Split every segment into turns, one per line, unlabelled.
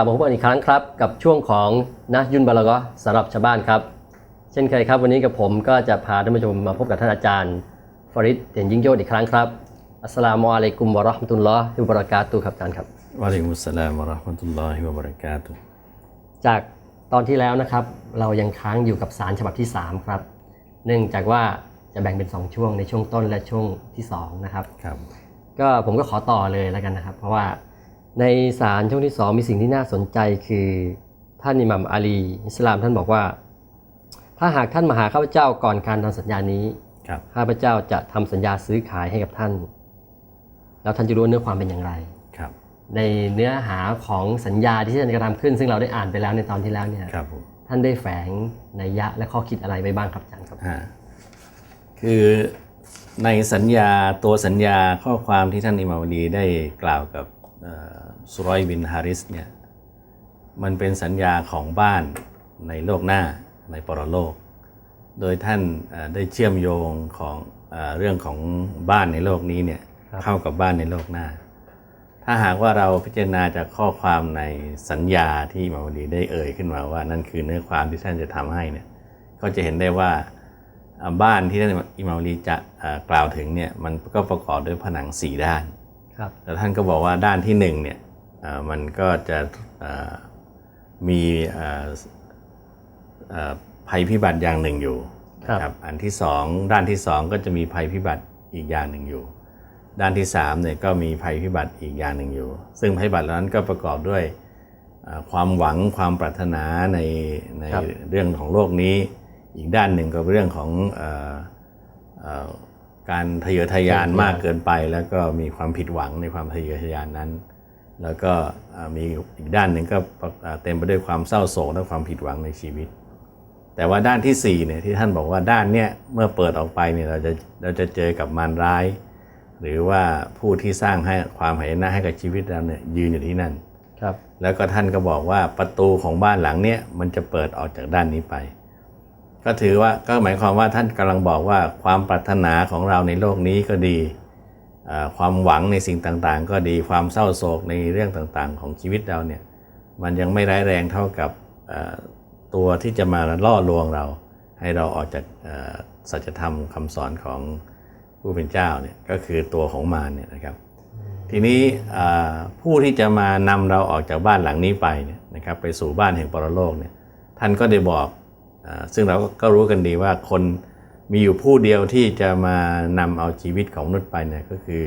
ครับกลับมาพบกันอีกครั้งครับ กับช่วงของนะยุนบาลากอสำหรับชาวบ้านครับ เช่นเคยครับ วันนี้กับผมก็จะพาท่านผู้ชมมาพบกับท่านอาจารย์ฟริดเด่นยิ่งโยศอีกครั้งครับอัสสลามุอะลัยกุมวะเราะห์มะตุลลอฮิวะบะเราะกาตุฮ์ครับอาจารย์ครับ
วะอะลัยกุมุสสลามวะเราะห์มะตุลลอฮิวะบะเราะกาตุฮ์
จากตอนที่แล้วนะครับ เรายังค้างอยู่กับสารฉบับที่ 3 ครับ เนื่องจากว่าจะแบ่งเป็น 2 ช่วงในช่วงต้นและช่วงที่2นะครับ
ครับ
ก็ผมก็ขอต่อเลยแล้วกันนะครับ เพราะว่า ในสารช่วงที่2มีสิ่งที่น่าสนใจคือท่านอิหมัมอาลีอิสลามท่านบอกว่า ถ้าหากท่านมาหาข้าพเจ้าก่อนการทำสัญญานี้
ครับ
ข้าพเจ้าจะทำสัญญาซื้อขายให้กับท่าน แล้วท่านจะรู้ว่าเนื้อความเป็นอย่างไร
ครับ
ในเนื้อหาของสัญญาที่ท่านจะทำขึ้น ซึ่งเราได้อ่านไปแล้วในตอนที่แล้วเนี่ย
ครับผม
ท่านได้แฝงนัยยะและข้อคิดอะไรไปบ้างครับอาจารย์ครับ
ฮะคือในสัญญาตัวสัญญาข้อความที่ท่านอิหมามวลีได้กล่าวกับเอ่อ สุรอยบินฮาริสเนี่ยมันเป็นสัญญาของบ้านในโลกหน้าในปรโลก โดยท่านเอ่อได้เชื่อมโยงของเออเรื่องของบ้านในโลกนี้เนี่ย
ครับ
เข้ากับบ้านในโลกหน้า ถ้าหากว่าเราพิจารณาจากข้อความในสัญญาที่อิหมามวลีได้เอ่ยขึ้นมาว่านั่นคือเนื้อความที่ท่านจะทำให้เนี่ยก็จะเห็นได้ว่าอ่าบ้านที่ท่านอิหมามวลีจะเอ่อกล่าวถึงเนี่ยมันก็ประกอบด้วยผนังสี่ด้าน
ครับ
แล้วท่านก็บอกว่าด้านที่หนึ่งเนี่ยเอ่อมันก็จะเอ่อมีเอ่อเอ่อภัยพิบัติอย่างหนึ่งอยู่
ครับ
นะครับอันที่สองด้านที่สองก็จะมีภัยพิบัติอีกอย่างหนึ่งอยู่ ด้านที่สามเนี่ยก็มีภัยพิบัติอีกอย่างหนึ่งอยู่ ซึ่งภัยพิบัติเหล่านั้นก็ประกอบด้วยเอ่อความหวังความปรารถนาในใน
ครับ
เรื่องของโลกนี้ อีกด้านหนึ่งก็เป็นเรื่องของเอ่อเอ่อ การทะเยอทะยานมากเกินไป แล้วก็มีความผิดหวังในความทะเยอทะยานนั้น แล้วก็เอ่อมีอีกด้านหนึ่งก็เอ่อเต็มไปด้วยความเศร้าโศกและความผิดหวังในชีวิต แต่ว่าด้านที่สี่เนี่ยที่ท่านบอกว่าด้านเนี้ยเมื่อเปิดออกไปเนี่ยเราจะเราจะเจอกับมารร้าย หรือว่าผู้ที่สร้างให้ความหายนะให้กับชีวิตเราเนี่ยยืนอยู่ที่นั่น
ครับ
แล้วก็ท่านก็บอกว่าประตูของบ้านหลังเนี้ยมันจะเปิดออกจากด้านนี้ไป ก็ถือว่าก็หมายความว่าท่านกำลังบอกว่าความปรารถนาของเราในโลกนี้ก็ดี ความหวังในสิ่งต่างๆ ก็ดีความเศร้าโศกในเรื่องต่างๆ ของชีวิตเราเนี่ยมันยังไม่ร้ายแรงเท่ากับตัวที่จะมาล่อลวงเรา ให้เราออกจากสัจธรรมคำสอนของผู้เป็นเจ้าเนี่ยก็คือตัวของมารเนี่ยนะครับ ทีนี้ผู้ที่จะมานำเราออกจากบ้านหลังนี้ไปเนี่ยนะครับไปสู่บ้านแห่งปรโลกเนี่ยท่านก็ได้บอก ซึ่งเราก็รู้กันดีว่าคนมีอยู่ผู้เดียวที่จะมานำเอาชีวิตของมนุษย์ไปเนี่ยก็คือ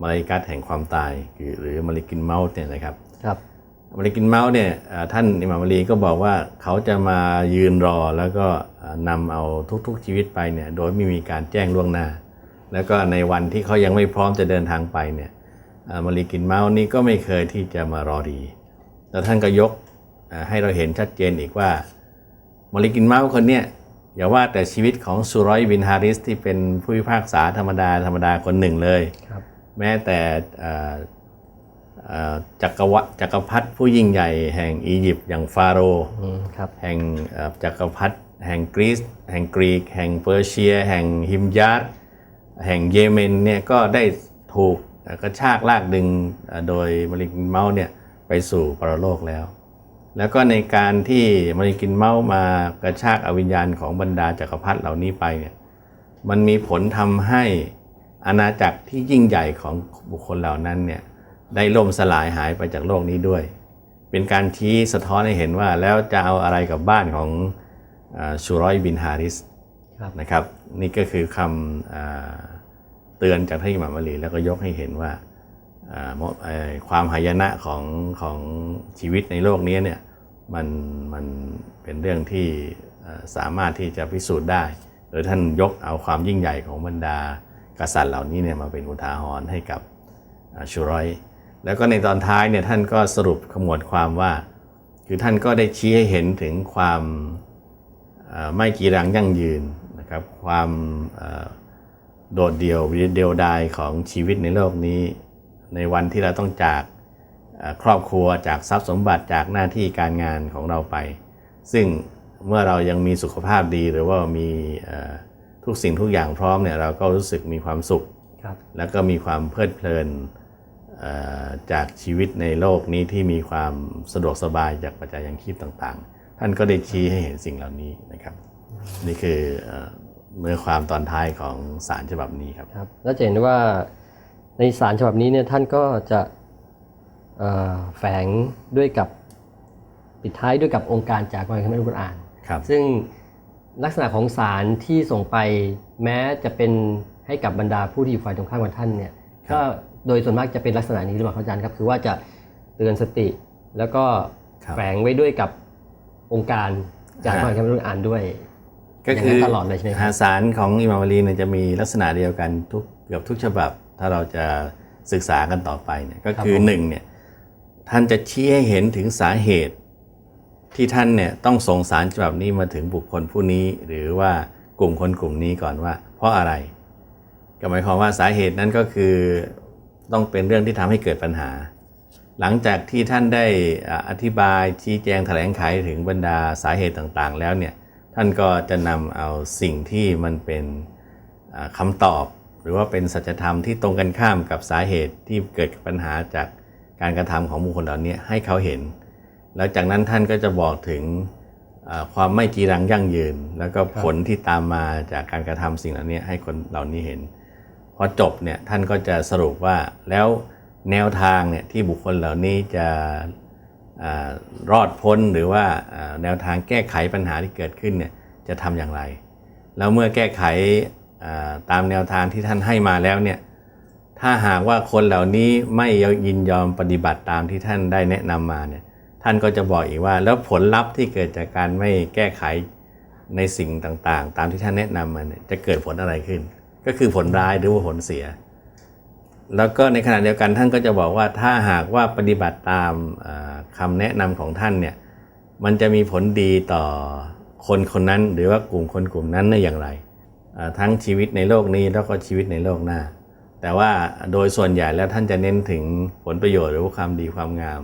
มาลาอิกัสแห่งความตายคือหรือมาลิกินเมาส์เนี่ยนะครับ
ครับ
มาลิกินเมาส์เนี่ยอ่าท่านอิหม่ามอาลีก็บอกว่าเขาจะมายืนรอแล้วก็อ่านำเอาทุกๆชีวิตไปเนี่ยโดยไม่มีการแจ้งล่วงหน้า แล้วก็ในวันที่เขายังไม่พร้อมจะเดินทางไปเนี่ยอ่ามาลิกินเมาส์นี่ก็ไม่เคยที่จะมารอดี แล้วท่านก็ยกอ่าให้เราเห็นชัดเจนอีกว่า มาลิกินเมาส์คนเนี้ยอย่าว่าแต่ชีวิตของสุรอยบินฮาริสที่เป็นผู้พิพากษาธรรมดาธรรมดาคนหนึ่งเลย
ครับ
แม้แต่อ่าอ่าจักรวรรดิจักรพรรดิผู้ยิ่งใหญ่แห่งอียิปต์อย่างฟาโรห์
อืมครับ
แห่งเอ่อจักรพรรดิแห่งกรีซแห่งกรีก แห่งเปอร์เซีย แห่งฮิมยาร์ดแห่งเยเมนเนี่ยก็ได้ถูกเอ่อกระชากลากดึงเอ่อโดยมาริกินเมาส์เนี่ยไปสู่ปรโลกแล้ว แล้วก็ในการที่มาริกินเมาส์มากระชากอวิญญาณของบรรดาจักรพรรดิเหล่านี้ไปเนี่ยมันมีผลทำให้อาณาจักรที่ยิ่งใหญ่ของบุคคลเหล่านั้นเนี่ยได้ล่มสลายหายไปจากโลกนี้ด้วย เป็นการชี้สะท้อนให้เห็นว่าแล้วจะเอาอะไรกับบ้านของอาชูรอยบินฮาริส
ครับ
นะครับนี่ก็คือคำอ่าเตือนจากท่านอิหม่ามอาลีแล้วก็ยกให้เห็นว่าอ่าเอ่อความหายนะของของชีวิตในโลกนี้เนี่ย มันมันเป็นเรื่องที่สามารถที่จะพิสูจน์ได้ โดยท่านยกเอาความยิ่งใหญ่ของบรรดากษัตริย์เหล่านี้เนี่ยมาเป็นอุทาหรณ์ให้กับชูรอย แล้วก็ในตอนท้ายเนี่ยท่านก็สรุปขมวดความว่า คือท่านก็ได้ชี้ให้เห็นถึงความไม่กีรังยั่งยืนนะครับ ความโดดเดี่ยวเดียวดายของชีวิตในโลกนี้ ในวันที่เราต้องจาก ครอบครัวจากทรัพย์สมบัติจากหน้าที่การงานของเราไป ซึ่งเมื่อเรายังมีสุขภาพดีหรือว่ามีเอ่อทุกสิ่งทุกอย่างพร้อมเนี่ยเราก็รู้สึกมีความสุข
ครับ
แล้วก็มีความเพลิดเพลินเอ่อจากชีวิตในโลกนี้ที่มีความสะดวกสบายจากปัจจัยยังชีพต่างๆ ท่านก็ได้ชี้ให้เห็นสิ่งเหล่านี้นะครับ นี่คือเอ่อเนื้อความตอนท้ายของสารฉบับนี้ครับ
ครับแล้วจะเห็นว่าในสารฉบับนี้เนี่ยท่านก็จะเอ่อ แฝงด้วยกับปิดท้ายด้วยกับองค์การจากอัลกุรอาน
ครับ
ซึ่งลักษณะของสารที่ส่งไปแม้จะเป็นให้กับบรรดาผู้ที่อยู่ฝ่ายตรงข้ามกับท่านเนี่ยก็โดยส่วนมากจะเป็นลักษณะนี้หรือเปล่าครับอาจารย์ครับ คือว่าจะเตือนสติแล้วก็
ครับ
แฝงไว้ด้วยกับองค์การจาก
ฮะ
อัลกุรอานด้วย
ก็คือ
อย่างนั้นตลอดเลยใช่ไหมครับ
หาสารของอิหม่ามอาลีเนี่ยจะมีลักษณะเดียวกันทุกเกือบทุกฉบับถ้าเราจะศึกษากันต่อไปเนี่ยก็คือหนึ่งเนี่ย ท่านจะชี้ให้เห็นถึงสาเหตุ ที่ท่านเนี่ยต้องส่งสารฉบับนี้มาถึงบุคคลผู้นี้ หรือว่ากลุ่มคนกลุ่มนี้ก่อนว่า เพราะอะไร ก็หมายความว่าสาเหตุนั้นก็คือต้องเป็นเรื่องที่ทำให้เกิดปัญหา หลังจากที่ท่านได้อธิบายชี้แจงแถลงไขถึงบรรดาสาเหตุต่างๆ แล้วเนี่ยท่านก็จะนำเอาสิ่งที่มันเป็นอ่าคำตอบ หรือว่าเป็นสัจธรรมที่ตรงกันข้ามกับสาเหตุที่เกิดปัญหาจาก การกระทำของบุคคลเหล่านี้ให้เขาเห็น แล้วจากนั้นท่านก็จะบอกถึงความไม่จีรังยั่งยืน แล้วก็ผลที่ตามมาจากการกระทำสิ่งเหล่านี้ให้คนเหล่านี้เห็นพอจบเนี่ยท่านก็จะสรุปว่าแล้วแนวทางเนี่ยที่บุคคลเหล่านี้จะอรอดพ้นหรือว่าแนวทางแก้ไขปัญหาที่เกิดขึ้นเนี่ยจะทำอย่างไร แล้วเมื่อแก้ไขตามแนวทางที่ท่านให้มาแล้วเนี่ย ถ้าหากว่าคนเหล่านี้ไม่ยินยอมปฏิบัติตามที่ท่านได้แนะนำมาเนี่ยท่านก็จะบอกอีกว่า แล้วผลลัพธ์ที่เกิดจากการไม่แก้ไขในสิ่งต่างๆ ตามที่ท่านแนะนำมาเนี่ยจะเกิดผลอะไรขึ้น ก็คือผลร้ายหรือว่าผลเสีย แล้วก็ในขณะเดียวกันท่านก็จะบอกว่าถ้าหากว่าปฏิบัติตามคำาแนะนำของท่านเนี่ยมันจะมีผลดีต่อคนคนนั้นหรือว่ากลุ่มคนกลุ่มนั้นได้อย่างไร ทั้งชีวิตในโลกนี้แล้วก็ชีวิตในโลกหน้า แต่ว่าโดยส่วนใหญ่แล้วท่านจะเน้นถึงผลประโยชน์หรือว่าความดีความงาม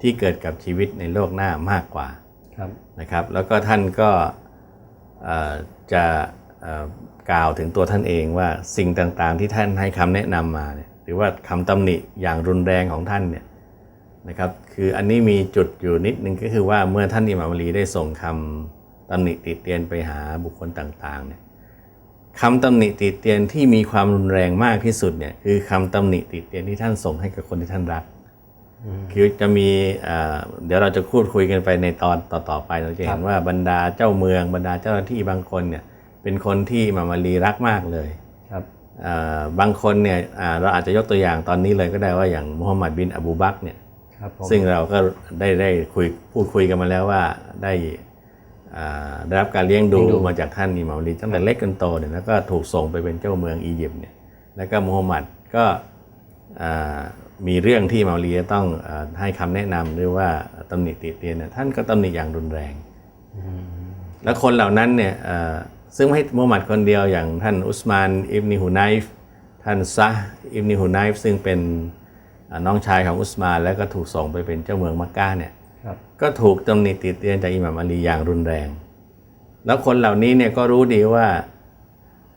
ที่เกิดกับชีวิตในโลกหน้ามากกว่า
ครับ
นะครับ แล้วก็ท่านก็เอ่อจะเอ่อกล่าวถึงตัวท่านเองว่าสิ่งต่างๆ ที่ท่านให้คำแนะนำมาเนี่ยหรือว่าคำตำหนิอย่างรุนแรงของท่านเนี่ยนะครับคืออันนี้มีจุดอยู่นิดนึงก็คือว่าเมื่อท่านอิหม่ามอาลีได้ส่งคำตำหนิติเตียนไปหาบุคคลต่างๆเนี่ย คำตำหนิติเตียนที่มีความรุนแรงมากที่สุดเนี่ยคือคำตำหนิติเตียนที่ท่านส่งให้กับคนที่ท่านรักคือจะมีเอ่อเดี๋ยวเราจะพูดคุยกันไปในตอนต่อๆไปเราจะเห็นว่าบรรดาเจ้าเมืองบรรดาเจ้าหน้าที่บางคนเนี่ยเป็นคนที่อิหมามารีรักมากเลย
ครับ
เอ่อบางคนเนี่ยอ่าเราอาจจะยกตัวอย่างตอนนี้เลยก็ได้ว่าอย่างมุฮัมมัดบินอบูบักรเนี่ย
ครับผม
ซึ่งเราก็ได้ได้คุยพูดคุยกันมาแล้วว่าได้อ่า ได้รับการเลี้ยงดูมาจากท่านอิหม่ามอาลีตั้งแต่เล็กจนโตเนี่ยแล้วก็ถูกส่งไปเป็นเจ้าเมืองอียิปต์เนี่ยแล้วก็มุฮัมมัดก็อ่ามีเรื่องที่อิหม่ามอาลีจะต้องอาให้คำแนะนำหรือว่าตำหนิติเตียนเนี่ยท่านก็ตำหนิอย่างรุนแรง แล้วคนเหล่านั้นเนี่ยเอ่อซึ่งไม่ใช่มุฮัมมัดคนเดียวอย่างท่านอุสมานอิบนิฮุไนฟ์ท่านซะห์อิบนิฮุไนฟ์ซึ่งเป็นอ่าน้องชายของอุสมาน แล้วก็ถูกส่งไปเป็นเจ้าเมืองมักกะเนี่ย
ครับ
ก็ถูกตำหนิติเตียนจากอิหม่ามอาลีอย่างรุนแรง แล้วคนเหล่านี้เนี่ยก็รู้ดีว่า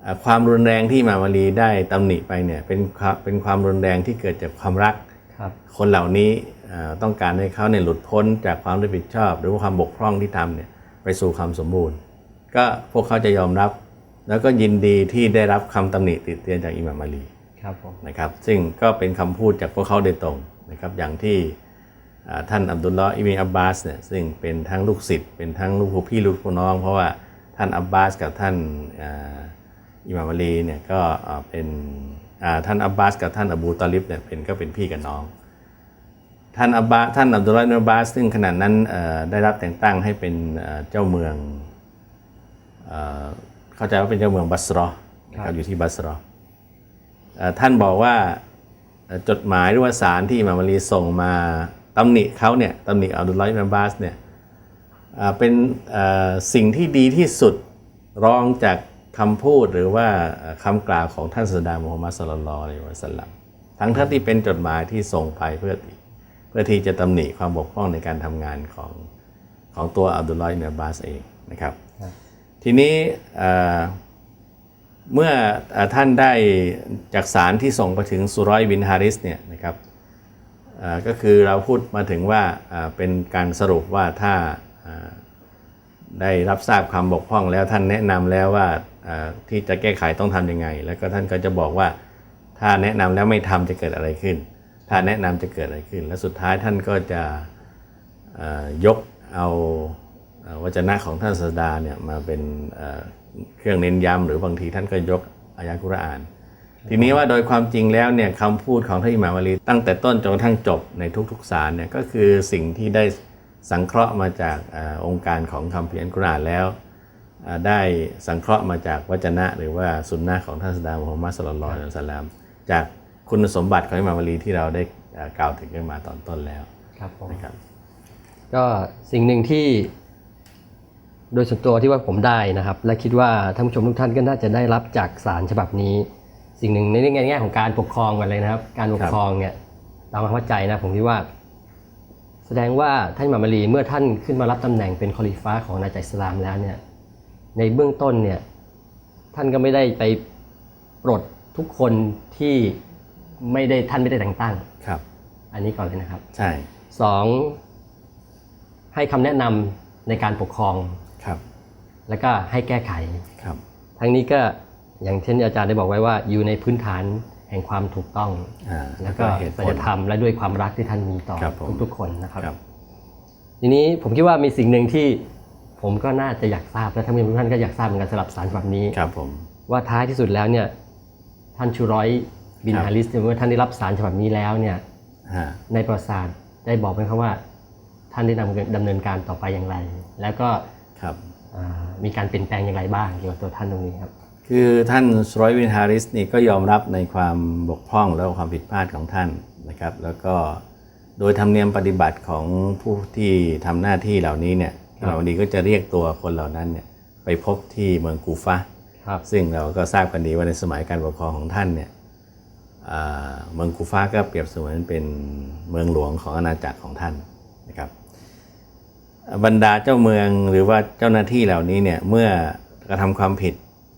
อ่าความรุนแรงที่อิหม่ามอาลีได้ตำหนิไปเนี่ยเป็นความเป็นความรุนแรงที่เกิดจากความรัก
ครับ
คนเหล่านี้เอ่อต้องการให้เขาเนี่ยหลุดพ้นจากความรับผิดชอบ หรือว่าความบกพร่องที่ทำเนี่ยไปสู่ความสมบูรณ์ ก็พวกเขาจะยอมรับ แล้วก็ยินดีที่ได้รับคำตำหนิติเตียนจากอิหม่ามอาลี
ครับผม
นะครับ ซึ่งก็เป็นคำพูดจากพวกเขาโดยตรงนะครับอย่างที่อ่า ท่านอับดุลลอฮ์อิบนอับบาสเนี่ยซึ่งเป็นทั้งลูกศิษย์เป็นทั้งลูกพี่ลูกผู้น้อง เพราะว่าท่านอับบาสกับท่านอิหม่ามอาลีเนี่ยก็เป็นท่านอับบาสกับท่านอบูตอลิบเนี่ยเป็นก็เป็นพี่กับน้องท่านอับบาท่านอับดุลลอฮ์อิบนอับบาสซึ่งขณะนั้นได้รับแต่งตั้งให้เป็นเจ้าเมืองเข้าใจว่าเป็นเจ้าเมืองบัสรอนะครับอยู่ที่บัสรอท่านบอกว่าจดหมายหรือว่าสารที่อิหมามอาลีส่งมา ตำหนิเขาเนี่ยตำหนิอับดุลลอฮ์อิบนบาสเนี่ยเป็นสิ่งที่ดีที่สุดรองจากคำพูดหรือว่าคำกล่าวของท่านสุดามุฮัมมัดสุลลัลลอฮุอะลัยฮิวะสัลลัมทั้งท่านที่เป็นจดหมายที่ส่งไปเพื่อเพื่อที่จะตำหนิความบกพร่องในการทำงานของของตัวอับดุลลอฮ์อิบนบาสเองนะครับ ทีนี้เมื่อท่านได้จากสารที่ส่งไปถึงสุรอยบินฮาริสเนี่ยนะครับ ก็คือเราพูดมาถึงว่าเป็นการสรุปว่าถ้าได้รับทราบความบกพร่องแล้วท่านแนะนำแล้วว่าที่จะแก้ไขต้องทำยังไง แล้วก็ท่านก็จะบอกว่าถ้าแนะนำแล้วไม่ทำจะเกิดอะไรขึ้น ถ้าแนะนำจะเกิดอะไรขึ้น และสุดท้ายท่านก็จะยกเอาวจนะของท่านศาสดาเนี่ยมาเป็นเครื่องเน้นย้ำหรือบางทีท่านก็ยกอายะกุรอาน ทีนี้ว่าโดยความจริงแล้วเนี่ยคำพูดของท่านอิหม่ามอาลีตั้งแต่ต้นจนกระทั่งจบในทุกๆสารเนี่ยก็คือสิ่งที่ได้สังเคราะห์มาจากอาองค์การของคำเพียนกุรอานแล้วอ่าได้สังเคราะห์มาจากวจนะ หรือว่าสุนนะของท่านสดามุฮัมมัดสุลลัลลอฮุอะลัยฮิวะสัลลัมจากคุณสมบัติของอิหม่ามอาลีที่เราได้อ่ากล่าวถึงกันมาตอนต้นแล้ว
ครับผม
นะครับ
ก็สิ่งหนึ่งที่โดยส่วนตัวที่ว่าผมได้นะครับ และคิดว่าท่านผู้ชมทุกท่านก็น่าจะได้รับจากสารฉบับนี้ สิ่งหนึ่งในแง่ของการปกครองกันเลยนะครับ การปกครองเนี่ยตามความเข้าใจนะผมคิดว่า แสดงว่าท่านอิหม่ามอาลีเมื่อท่านขึ้นมารับตำแหน่งเป็นคอลิฟ้าของอาณาจักรอิสลามแล้วเนี่ย ในเบื้องต้นเนี่ยท่านก็ไม่ได้ไปปลดทุกคนที่ไม่ได้ท่านไม่ได้แต่งตั้ง
ครับ
อันนี้ก่อนเลยนะครับ
ใช่
สองให้คำแนะนำในการปกครอง
ครับ
แล้วก็ให้แก้ไข
ครับ
ทั้งนี้ก็ อย่างเช่นอาจารย์ได้บอกไว้ว่าอยู่ในพื้นฐานแห่งความถูกต้อง
อ่า
แล้วก็
เหตุผ
สั
ล
จธรรมและด้วยความรักที่ท่านมีต่อ
ครับผม
ทุกๆคนนะครับ
ครับ
ทีนี้ผมคิดว่ามีสิ่งหนึ่งที่ผมก็น่าจะอยากทราบและท่านผู้ชมทุกท่านก็อยากทราบเหมือนกันสำหรับสารฉบับนี้
ครับผม
ว่าท้ายที่สุดแล้วเนี่ยท่านชูร้อยบิน
ครับ
ฮาริสเนี่ยเมื่อท่านได้รับสารฉบับนี้แล้วเนี่ย
ฮะ
ในประวัติศาสตร์ได้บอกไหมครับว่า ท่านได้นำดำเนินการต่อไปอย่างไร แล้วก็
ครับ
อ่ามีการเปลี่ยนแปลงอย่างไรบ้างเกี่ยวกับตัวท่านตรงนี้ครับ
คือท่านสรอยวินฮาริสนี่ก็ยอมรับในความบกพร่องและความผิดพลาดของท่านนะครับ แล้วก็โดยธรรมเนียมปฏิบัติของผู้ที่ทำหน้าที่เหล่านี้เนี่ยเราดีก็จะเรียกตัวคนเหล่านั้นเนี่ยไปพบที่เมืองกูฟะห์
ครับ
ซึ่งเราก็ทราบกันดีว่าในสมัยการปกครองของท่านเนี่ยอ่าเมืองกูฟะห์ก็เปรียบเสมือนเป็นเมืองหลวงของอาณาจักรของท่านนะครับบรรดาเจ้าเมืองหรือว่าเจ้าหน้าที่เหล่านี้เนี่ยเมื่อกระทำความผิด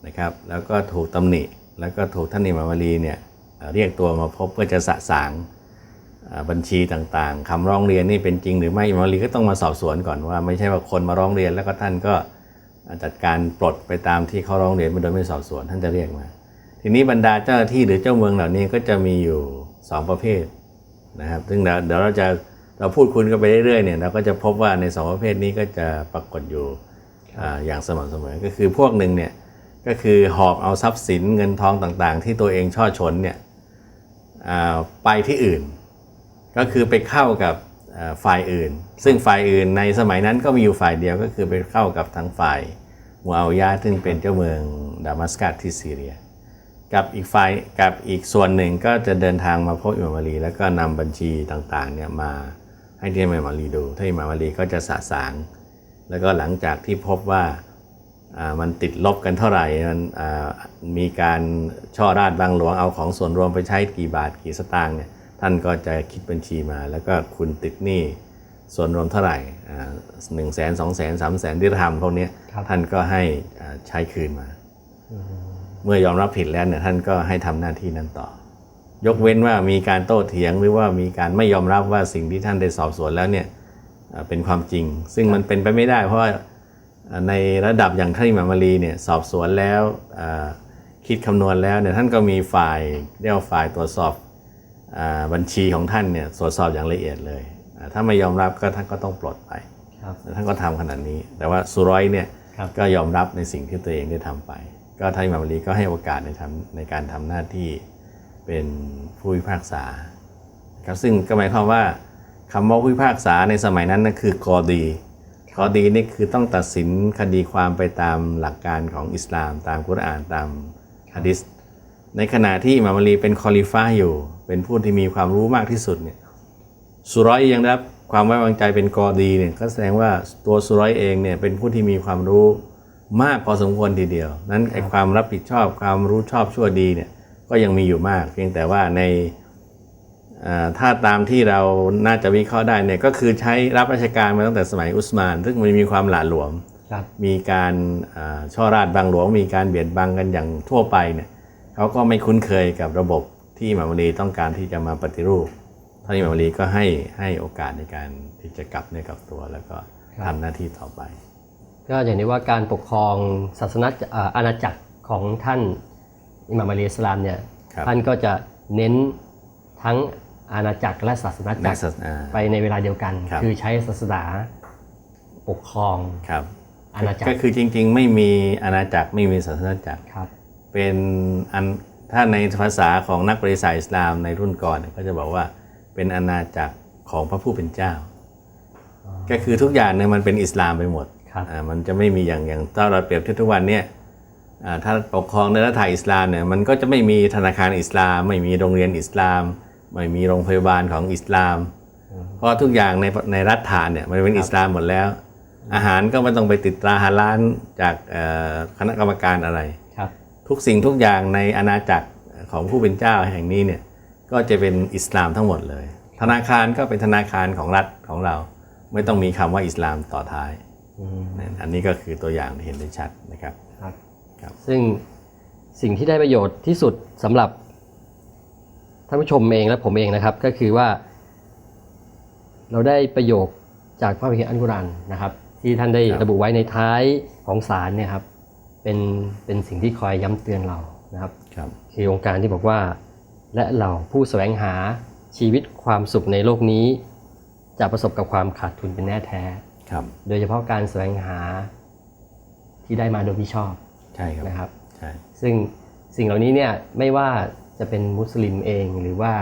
นะครับ แล้วก็ถูกตำหนิ แล้วก็ถูกท่านอิมามาลีเนี่ยเรียกตัวมาพบเพื่อจะสะสางบัญชีต่างๆคำร้องเรียนนี่เป็นจริงหรือไม่อิมามาลีก็ต้องมาสอบสวนก่อนว่า ไม่ใช่ว่าคนมาร้องเรียนแล้วก็ท่านก็จัดการปลดไปตามที่เขาร้องเรียนโดยไม่สอบสวนท่านจะเรียกมา ทีนี้บรรดาเจ้าหน้าที่หรือเจ้าเมืองเหล่านี้ก็จะมีอยู่สองประเภทนะครับ ซึ่งเดี๋ยวเราจะเราพูดคุยกันไปเรื่อยๆเนี่ยเราก็จะพบว่าในสองประเภทนี้ก็จะปรากฏอยู่อย่างสม่ำเสมอ ก็คือพวกหนึ่งเนี่ย ก็คือหอบเอาทรัพย์สินเงินทองต่างๆ ที่ตัวเองช่อชนเนี่ยไปที่อื่น ก็คือไปเข้ากับฝ่ายอื่น ซึ่งฝ่ายอื่นในสมัยนั้นก็มีอยู่ฝ่ายเดียวก็คือไปเข้ากับทางฝ่ายมูอาวิยะซึ่งเป็นเจ้าเมืองดามัสกัสที่ซีเรีย กับอีกฝ่ายกับอีกส่วนหนึ่งก็จะเดินทางมาพบอิมามอาลี แล้วก็นำบัญชีต่างๆเนี่ยมาให้ที่อิมามอาลีดู ถ้าอิมามอาลีก็จะสะสาง แล้วก็หลังจากที่พบว่า มันติดลบกันเท่าไหร่มันอ่ามีการช่อราดบางหลวงเอาของส่วนรวมไปใช้กี่บาทกี่สตางค์เนี่ยท่านก็จะคิดบัญชีมา แล้วก็คุณติดหนี้ส่วนรวมเท่าไหร่หนึ่งแสนสองแสนสามแสนที่ทำพวกเนี้ย
ครับ
ท่านก็ให้อ่าใช้คืนมา เมื่อยอมรับผิดแล้วเนี่ยท่านก็ให้ทำหน้าที่นั้นต่อ ยกเว้นว่ามีการโต้เถียงหรือว่ามีการไม่ยอมรับว่าสิ่งที่ท่านได้สอบสวนแล้วเนี่ยเอ่อเป็นความจริง ซึ่งมันเป็นไปไม่ได้เพราะว่าเอ่อ ในระดับอย่างท่านอิหม่ามอาลีเนี่ยสอบสวนแล้วเอ่อคิดคำนวณแล้วเนี่ยท่านก็มีฝ่ายเรียกว่าฝ่ายตรวจสอบอาบัญชีของท่านเนี่ยตรวจสอบอย่างละเอียดเลยอ่าถ้าไม่ยอมรับก็ท่านก็ต้องปลดไป
ครับ
ท่านก็ทำขนาดนี้ แต่ว่าสุร้อยเนี่ย
ครับ
ก็ยอมรับในสิ่งที่ตัวเองได้ทำไป ก็ท่านอิหม่ามอาลีก็ให้โอกาสในทำในการทำหน้าที่เป็นผู้พิพากษาครับซึ่งก็หมายความว่าคำว่าผู้พิพากษาในสมัยนั้นนั่นคือกอดี กอดีนี่คือต้องตัดสินคดีความไปตามหลักการของอิสลาม ตามกุรอานตามฮะดิษในขณะที่อิหม่ามลีเป็นคอลิฟ้าอยู่ เป็นผู้ที่มีความรู้มากที่สุดเนี่ยสุร้อยยังได้รับความไว้วางใจเป็นกอดีเนี่ยก็แสดงว่าตัวสุร้อยเองเนี่ยเป็นผู้ที่มีความรู้มากพอสมควรทีเดียว นั้นไอ้ความรับผิดชอบความรู้ชอบชั่วดีเนี่ยก็ยังมีอยู่มาก เพียงแต่ว่าใน ถ้าตามที่เราน่าจะวิเคราะห์ได้เนี่ยก็คือใช้รับราชการมาตั้งแต่สมัยอุสมาน ซึ่งมันมีความหละหลวม
ครับ
มีการอ่าช่อราดบังหลวง มีการเบียดบังกันอย่างทั่วไปเนี่ยเขาก็ไม่คุ้นเคยกับระบบที่อิหม่ามอาลีต้องการที่จะมาปฏิรูปท่านอิหม่ามอาลีก็ให้ให้โอกาสในการที่จะกลับเนื้อกลับตัวแล้วก็
ครับ
ทำหน้าที่ต่อไป
ก็อย่างนี้ว่าการปกครองศาสนาเอ่ออาณาจักรของท่านอิหม่ามอะลีอิสลามเนี่ย
ครับ
ท่านก็จะเน้นทั้ง อาณาจักรและศาสนาจั
นั
ก
ก
ร
ศาสนา
ไปในเวลาเดียวกัน
ครับ
คือใช้ศาสนาปกครอง
ครับ
อาณาจักร
ก็คือจริง ๆ ไม่มีอาณาจักรไม่มีศาสนาจักร
ครับ
เป็นอันถ้าในภาษาของนักปริศาสตร์อิสลามในรุ่นก่อนเนี่ยก็จะบอกว่าเป็นอาณาจักรของพระผู้เป็นเจ้า ก็คือทุกอย่างเนี่ยมันเป็นอิสลามไปหมด
ครับ
อ่ามันจะไม่มีอย่างอย่างถ้าเราเปรียบเทียบทุกวันเนี่ยอ่าถ้าปกครองในรัฐไทยอิสลามเนี่ยมันก็จะไม่มีธนาคารอิสลาม ไม่มีโรงเรียนอิสลาม ไม่มีโรงพยาบาลของอิสลาม เพราะทุกอย่างในในรัฐฐานเนี่ยมันเป็นอิสลามหมดแล้ว อาหารก็ไม่ต้องไปติดตราฮาลาลจากเอ่อคณะกรรมการอะไร
ครับ
ทุกสิ่งทุกอย่างในอาณาจักรของผู้เป็นเจ้าแห่งนี้เนี่ยก็จะเป็นอิสลามทั้งหมดเลย ธนาคารก็เป็นธนาคารของรัฐของเรา ไม่ต้องมีคำว่าอิสลามต่อท้าย
อืม
นะอันนี้ก็คือตัวอย่างที่เห็นได้ชัดนะครับ
ครับ
ครับ
ซึ่งสิ่งที่ได้ประโยชน์ที่สุดสำหรับ ท่านผู้ชมเองและผมเองนะครับ ก็คือว่า เราได้ประโยคจากพระคัมภีร์อัลกุรอานนะครับ ที่ท่านได้
ครับ
ระบุไว้ในท้ายของสารเนี่ยครับเป็นเป็นสิ่งที่คอยย้ำเตือนเรานะครับ
ครับ
คือองค์การที่บอกว่า และเราผู้แสวงหาชีวิตความสุขในโลกนี้ จะประสบกับความขาดทุนเป็นแน่แท้
ครับ
โดยเฉพาะการแสวงหาที่ได้มาโดยมิชอบ
ใช่ครับ
นะครับ
ใช่
ซึ่งสิ่งเหล่านี้เนี่ยไม่ว่า จะเป็นมุสลิมเองหรือว่า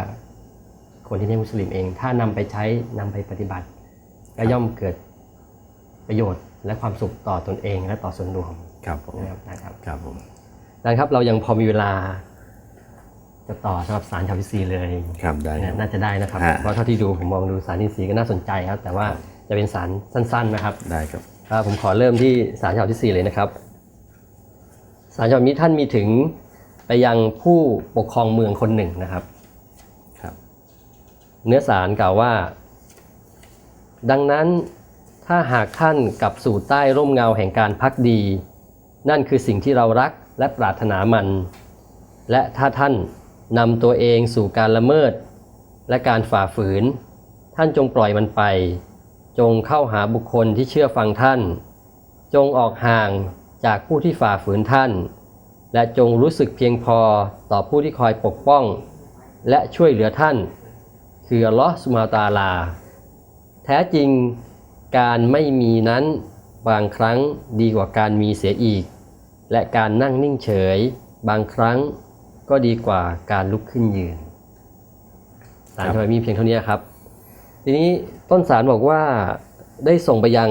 คนที่ไม่ใช่มุสลิมเอง ถ้านำไปใช้นำไปปฏิบัติ ก็ย่อมเกิดประโยชน์และความสุขต่อตนเองและต่อส่วนรวม
ครับผม
นะครับนะครับ
ครับผม
ดังนั้นครับเรายังพอมีเวลาจะต่อสำหรับสารชาวพิซีเลย
ครับได้ค
นะ
รับ
น่าจะได้นะครับ
ฮะ
เพราะเท่าที่ดูผมมองดูสารที่สีก็น่าสนใจครับ แต่ว่าจะเป็นสารสั้น ๆนะครับ
ได้ครับ
ครับผมขอเริ่มที่สารฉบับที่4เลยนะครับ สารฉบับนี้ท่านมีถึง ไปยังผู้ปกครองเมืองคนหนึ่งนะครับ
ครับ
เนื้อสารกล่าวว่า ดังนั้นถ้าหากท่านกลับสู่ใต้ร่มเงาแห่งการพักดี นั่นคือสิ่งที่เรารักและปรารถนามัน และถ้าท่านนำตัวเองสู่การละเมิด และการฝ่าฝืน ท่านจงปล่อยมันไป จงเข้าหาบุคคลที่เชื่อฟังท่าน จงออกห่างจากผู้ที่ฝ่าฝืนท่าน และจงรู้สึกเพียงพอต่อผู้ที่คอยปกป้อง และช่วยเหลือท่าน คืออัลลอฮ์สุบฮาตาลา แท้จริงการไม่มีนั้นบางครั้งดีกว่าการมีเสียอีก และการนั่งนิ่งเฉย บางครั้งก็ดีกว่าการลุกขึ้นยืนสาร
ครับ
ฉบับมีเพียงเท่านี้ครับ ทีนี้ต้นสารบอกว่าได้ส่งไปยัง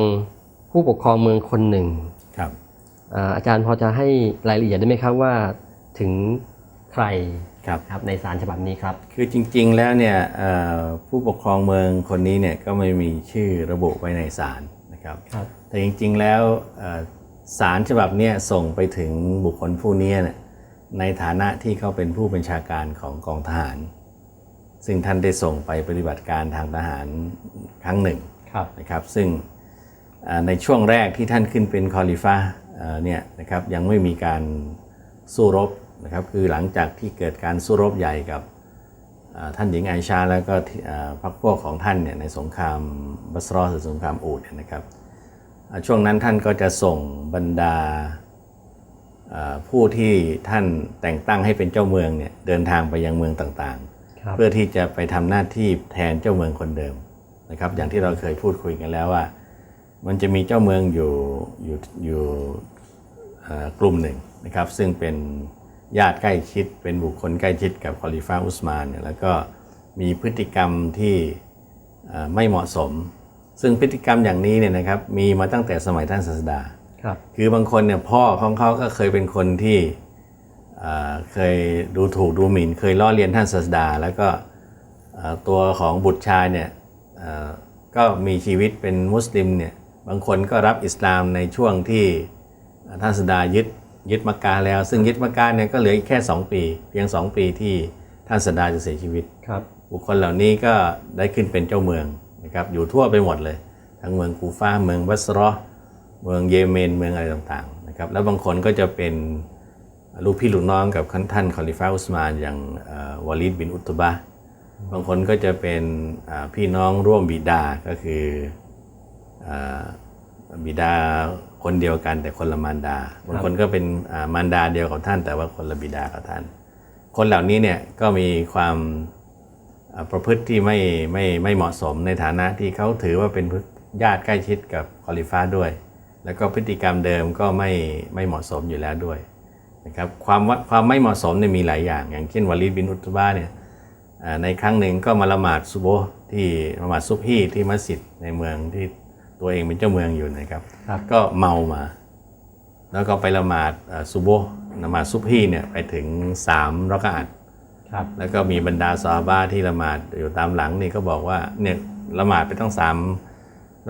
ผู้ปกครองเมืองคนหนึ่ง อ่าอาจารย์พอจะให้รายละเอียดได้ไหมครับว่าถึงใคร
ครับ
ครับในสารฉบับนี้ครับ
คือจริง ๆ แล้วเนี่ยเอ่อผู้ปกครองเมืองคนนี้เนี่ยก็ไม่มีชื่อระบุไว้ในศาลนะครับ
ครับ
แต่จริง ๆ แล้วเอ่อสารฉบับเนี้ส่งไปถึงบุคคลผู้นี้เนี่ยในฐานะที่เขาเป็นผู้บัญชาการของกองทหาร ซึ่งท่านได้ส่งไปปฏิบัติการทางทหารครั้งหนึ่ง
ครับ
นะครับ ซึ่งเอ่อในช่วงแรกที่ท่านขึ้นเป็นคอลิฟะห์ เอ่อเนี่ยนะครับยังไม่มีการสู้รบนะครับคือหลังจากที่เกิดการสู้รบใหญ่กับเอ่อท่านหญิงไอชาแล้วก็ที่เอ่อพรรคพวกของท่านเนี่ยในสงครามบัสรอหรือสงครามอูดเนี่ยนะครับเอ่อช่วงนั้นท่านก็จะส่งบรรดาเอ่อผู้ที่ท่านแต่งตั้งให้เป็นเจ้าเมืองเนี่ยเดินทางไปยังเมืองต่างๆ
ครับ
เพื่อที่จะไปทำหน้าที่แทนเจ้าเมืองคนเดิมนะครับอย่างที่เราเคยพูดคุยกันแล้วว่า มันจะมีเจ้าเมืองอยู่อยู่อยู่เอ่อกลุ่มหนึ่งนะครับ ซึ่งเป็นญาติใกล้ชิด เป็นบุคคลใกล้ชิดกับคอลิฟ้าอุสมานเนี่ยแล้วก็มีพฤติกรรมที่เอ่อไม่เหมาะสม ซึ่งพฤติกรรมอย่างนี้เนี่ยนะครับมีมาตั้งแต่สมัยท่านศาสดา
ครับ
คือบางคนเนี่ยพ่อของเขาก็เคยเป็นคนที่เอ่อเคยดูถูกดูหมิ่น เคยล้อเลียนท่านศาสดา แล้วก็เอ่อตัวของบุตรชายเนี่ยเอ่อก็มีชีวิตเป็นมุสลิมเนี่ย บางคนก็รับอิสลามในช่วงที่ท่านศาสดายึดยึดมักกะแล้ว ซึ่งยึดมักกะเนี่ยก็เหลืออีกแค่ 2 ปี เพียง 2 ปีที่ท่านศาสดาจะเสียชีวิต
ครับ
บุคคลเหล่านี้ก็ได้ขึ้นเป็นเจ้าเมืองนะครับอยู่ทั่วไปหมดเลย ทั้งเมืองกูฟาเมืองบัสรอเมืองเยเมนเมืองอะไรต่างๆนะครับแล้วบางคนก็จะเป็นลูกพี่ลูกน้องกับท่านคอลิฟ้าอุสมานอย่างเอ่อวาลิดบินอุตบะห์บางคนก็จะเป็นอ่าพี่น้องร่วมบิดาก็คืออา บิดาคนเดียวกันแต่คนละมารดาบางคนก็เป็นอ่ามารดาเดียวกับท่าน แต่ว่าคนละบิดากับท่าน คนเหล่านี้เนี่ยก็มีความอ่าประพฤติที่ไม่ไม่ไม่เหมาะสมในฐานะที่เขาถือว่าเป็นญาติใกล้ชิดกับคอลิฟ้าด้วย แล้วก็พฤติกรรมเดิมก็ไม่ไม่เหมาะสมอยู่แล้วด้วยนะครับความว่าความไม่เหมาะสมเนี่ยมีหลายอย่าง อย่างเช่นวาลีดบินอุตบาเนี่ยอ่าในครั้งหนึ่งก็มาละหมาดซุโบฮ์ที่ละหมาดซุบฮีที่มัสยิดในเมืองที่ ตัวเองเป็นเจ้าเมืองอยู่นะครับ
ครับ
ก็เมามา แล้วก็ไปละหมาดอ่าซุโบฮ์ละหมาดซุบฮีเนี่ยไปถึง3รักอาต
ครับ
แล้วก็มีบรรดาซอฮาบะที่ละหมาดอยู่ตามหลังนี่ก็บอกว่าเนี่ยละหมาดไปตั้งสาม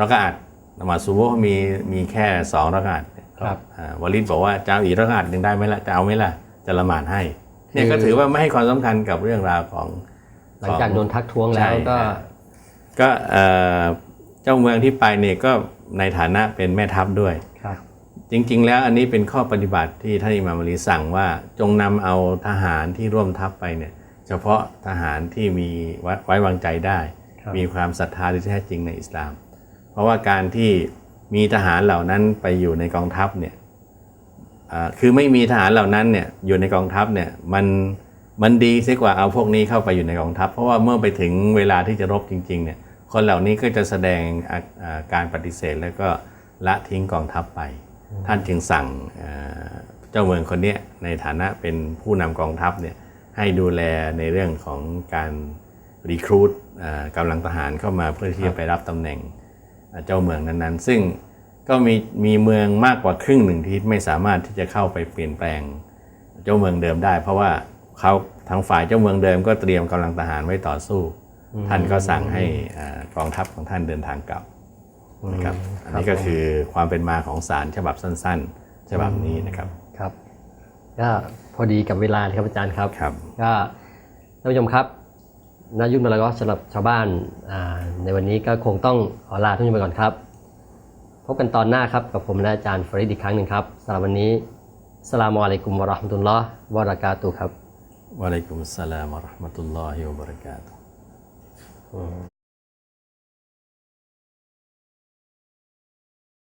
รักอาตละหมาดซุโบฮ์มีมีแค่สองรักอาต
ครับ
อ่าวาลิดบอกว่าจะเอาอีกรักอาตหนึ่งได้ไหมล่ะจะเอาไหมล่ะจะละหมาดให้เนี่ยก็ถือว่าไม่ให้ความสำคัญกับเรื่องราวของ
หลังจากโดนทักท้วงแล้ว
ใช่
ก็
ครับก็เอ่อเจ้าเมืองที่ไปเนี่ยก็ในฐานะเป็นแม่ทัพด้วย
ครับ
จริง ๆ แล้วอันนี้เป็นข้อปฏิบัติที่ท่านอิหม่ามอาลีสั่งว่าจงนำเอาทหารที่ร่วมทัพไปเนี่ย เฉพาะทหารที่มีไว้ไว้วางใจได้
ครับ
มีความศรัทธาที่แท้จริงในอิสลาม เพราะว่าการที่มีทหารเหล่านั้นไปอยู่ในกองทัพเนี่ยอ่าคือไม่มีทหารเหล่านั้นเนี่ยอยู่ในกองทัพเนี่ยมันมันดีเสียกว่าเอาพวกนี้เข้าไปอยู่ในกองทัพ เพราะว่าเมื่อไปถึงเวลาที่จะรบจริงๆเนี่ย คนเหล่านี้ก็จะแสดงอาอ่าการปฏิเสธแล้วก็ละทิ้งกองทัพไป ท่านจึงสั่งเอ่อเจ้าเมืองคนเนี้ยในฐานะเป็นผู้นำกองทัพเนี่ยให้ดูแลในเรื่องของการรีครูดกำลังทหารเข้ามาเพื่อที่จะไปรับตำแหน่งเอ่อเจ้าเมืองนั้นๆ ซึ่งก็มีมีเมืองมากกว่าครึ่งหนึ่งที่ไม่สามารถที่จะเข้าไปเปลี่ยนแปลงเจ้าเมืองเดิมได้ เพราะว่าเขาทางฝ่ายเจ้าเมืองเดิมก็เตรียมกำลังทหารไว้ต่อสู้ ท่านก็สั่งให้เอ่อกองทัพของท่านเดินทางกลับนะครับอันนี้ก็คือความเป็นมาของสารฉบับสั้น ๆ ฉบับนี้นะครับ
ครับ ก็พอดีกับเวลาเลยครับอาจารย์ครับ
ครับ
ก็ท่านผู้ชมครับนายุ่นมาแล้วก็สำหรับชาวบ้านอ่าในวันนี้ก็คงต้องขอลาท่านผู้ชมไปก่อนครับ พบกันตอนหน้าครับกับผมและอาจารย์ฟริดอีกครั้งหนึ่งครับสำหรับวันนี้สลามอะลัยกุมวะเราะห์มะตุลลอฮ์วะบะเราะกาตุฮ์ครับ
วะอะลัยกุมุสสลามวะเราะห์มะตุลลอฮิวะบะเราะกาตุ ฮ์